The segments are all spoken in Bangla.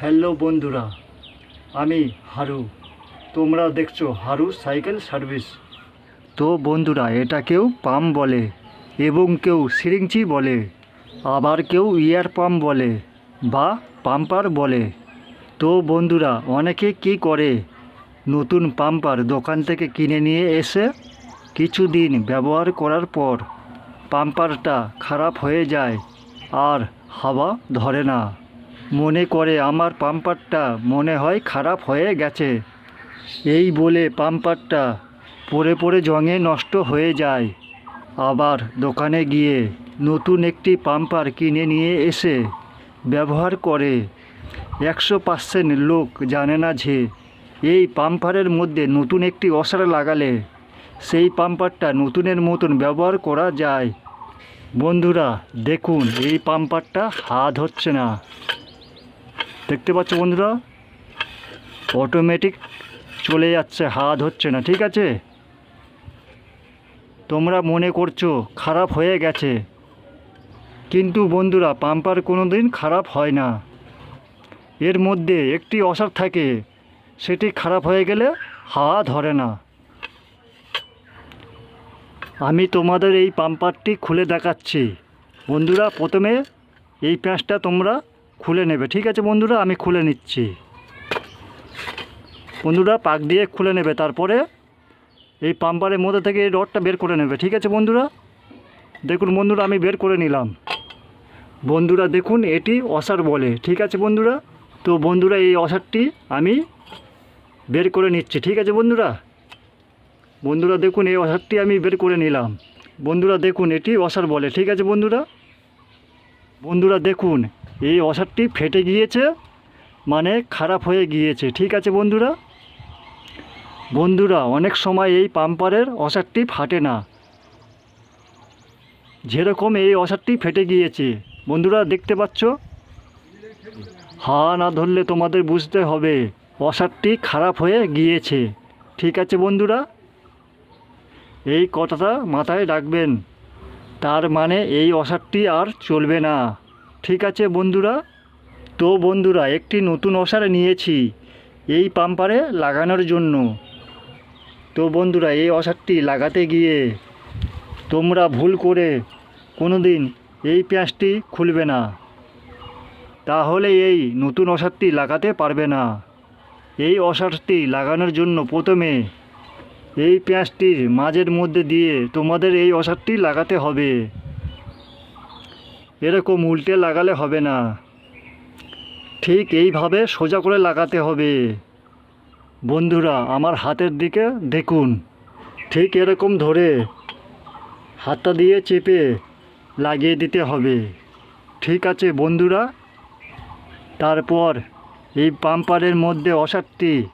হ্যালো বন্ধুরা, আমি হারু। তোমরা দেখছ হারু সাইকেল সার্ভিস। তো বন্ধুরা এটাকেও পাম্প বলে এবং কেউ সিরিঞ্চি বলে, আবার কেউ ইয়ার পাম্প বলে বা পাম্পার বলে। তো বন্ধুরা, অনেকে কি করে নতুন পাম্পার দোকান থেকে কিনে নিয়ে এসে কিছুদিন ব্যবহার করার পর পাম্পারটা খারাপ হয়ে যায় আর হাওয়া ধরে না। মনে করে আমার পাম্পারটা মনে হয় খারাপ হয়ে গেছে। এই বলে পাম্পারটা পড়ে পড়ে জঙে নষ্ট হয়ে যায়। আবার দোকানে গিয়ে নতুন একটি পাম্পার কিনে নিয়ে এসে ব্যবহার করে। একশো পার্সেন্ট লোক জানে না যে, এই পাম্পারের মধ্যে নতুন একটি অসার লাগালে সেই পাম্পারটা নতুনের মতন ব্যবহার করা যায়। বন্ধুরা, দেখুন, এই পাম্পারটা হাত হচ্ছে না। দেখতে পাচ্ছ বন্ধুরা? অটোমেটিক চলে যাচ্ছে, হাত হচ্ছে না, ঠিক আছে? তোমরা মনে করছ খারাপ হয়ে গেছে, কিন্তু বন্ধুরা, পাম্পার কোনো দিন খারাপ হয় না। এর মধ্যে একটি অসার থাকে, সেটি খারাপ হয়ে গেলে হাওয়া ধরে না। আমি তোমাদের এই পাম্পারটি খুলে দেখাচ্ছি। বন্ধুরা, প্রথমে এই প্যাঁচটা তোমরা খুলে নেবে। ঠিক আছে বন্ধুরা, আমি খুলে নিচ্ছি। বন্ধুরা, পাক দিয়ে খুলে নেবে, তারপরে এই পাম্পারের মধ্যে থেকে এই রডটা বের করে নেবে। ঠিক আছে বন্ধুরা? দেখুন বন্ধুরা, আমি বের করে নিলাম। বন্ধুরা, দেখুন, এটি অসার বলে। ঠিক আছে বন্ধুরা? তো বন্ধুরা, এই অসারটি আমি বের করে নিচ্ছি। ঠিক আছে বন্ধুরা? বন্ধুরা, দেখুন, এই অসারটি আমি বের করে নিলাম। বন্ধুরা, দেখুন, এটি অসার বলে। ঠিক আছে বন্ধুরা? বন্ধুরা, দেখুন এই অসারটি ফেটে গিয়েছে মানে খারাপ হয়ে গিয়েছে। ঠিক আছে বন্ধুরা? বন্ধুরা, অনেক সময় এই পাম্পারের অসারটি ফাটে না। যেরকম এই অসারটি ফেটে গিয়েছে। বন্ধুরা, দেখতে পাচ্ছ? হাওয়া না ধরলে তোমাদের বুঝতে হবে, অসারটি খারাপ হয়ে গিয়েছে। ঠিক আছে বন্ধুরা? এই কথাটা মাথায় রাখবেন। তার মানে এই অসারটি আর চলবে না। ঠিক আছে বন্ধুরা? তো বন্ধুরা, একটি নতুন অসার নিয়েছি এই পাম্পারে লাগানোর জন্য। তো বন্ধুরা, এই অসারটি লাগাতে গিয়ে তোমরা ভুল করে কোনো দিন এই পেঁয়াজটি খুলবে না। তাহলে এই নতুন অসারটি লাগাতে পারবে না। এই অসারটি লাগানোর জন্য প্রথমে এই পেঁয়াজটির মাঝের মধ্যে দিয়ে তোমাদের এই অসারটি লাগাতে হবে। এরকম উল্টে লাগালে হবে না। ঠিক এইভাবে সোজা করে লাগাতে হবে। বন্ধুরা, আমার হাতের দিকে দেখুন। ঠিক এরকম ধরে হাতটা দিয়ে চেপে লাগিয়ে দিতে হবে। ঠিক আছে বন্ধুরা। তারপর এই পাম্পারের মধ্যে অসারটি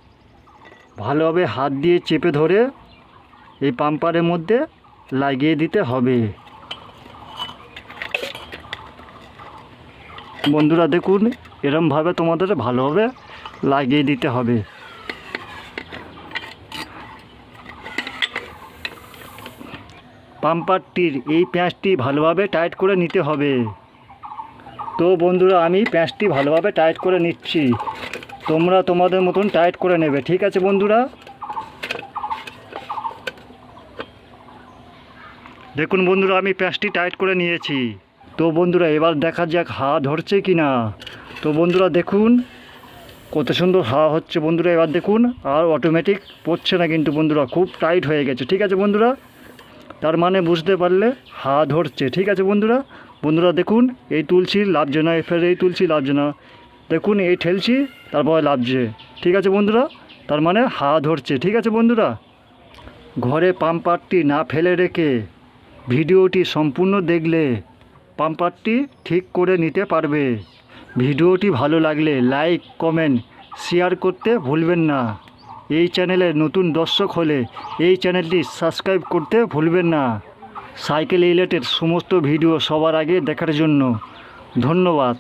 ভালোভাবে হাত দিয়ে চেপে ধরে এই পাম্পারের মধ্যে লাগিয়ে দিতে হবে। বন্ধুরা দেখুন, এরমভাবে তোমাদের ভালোভাবে লাগিয়ে দিতে হবে। পাম্পারটির এই প্যাঁচটি ভালোভাবে টাইট করে নিতে হবে। তো বন্ধুরা, আমি প্যাঁচটি ভালোভাবে টাইট করে নিচ্ছি। তোমরা তোমাদের মতন টাইট করে নেবে, ঠিক আছে বন্ধুরা? দেখুন বন্ধুরা, আমি প্যাঁচটি টাইট করে নিয়েছি। তো বন্ধুরা, এবার দেখা যাক হাওয়া ধরছে কি না তো বন্ধুরা, দেখুন, কত সুন্দর হাওয়া হচ্ছে বন্ধুরা, এবার দেখুন, আর অটোমেটিক পড়ছে না কিন্তু বন্ধুরা, খুব টাইট হয়ে গেছে, ঠিক আছে বন্ধুরা? তার মানে বুঝতে পারলে হাওয়া ধরছে, ঠিক আছে বন্ধুরা? বন্ধুরা, দেখুন, এই তুলছি, লাভছে না ফের এই তুলছি, লাভছে না। দেখুন, এই ঠেলছি, তারপরে লাভছে, ঠিক আছে বন্ধুরা? তার মানে হাওয়া ধরছে, ঠিক আছে বন্ধুরা? ঘরে পাম্পারটি না ফেলে রেখে ভিডিওটি সম্পূর্ণ দেখলে পাম্পারটি ঠিক করে নিতে পারবে। ভিডিওটি ভালো লাগলে লাইক, কমেন্ট, শেয়ার করতে ভুলবেন না। এই চ্যানেলে নতুন দর্শক হলে এই চ্যানেলটি সাবস্ক্রাইব করতে ভুলবেন না। সাইকেল রিলেটেড সমস্ত ভিডিও সবার আগে দেখার জন্য ধন্যবাদ।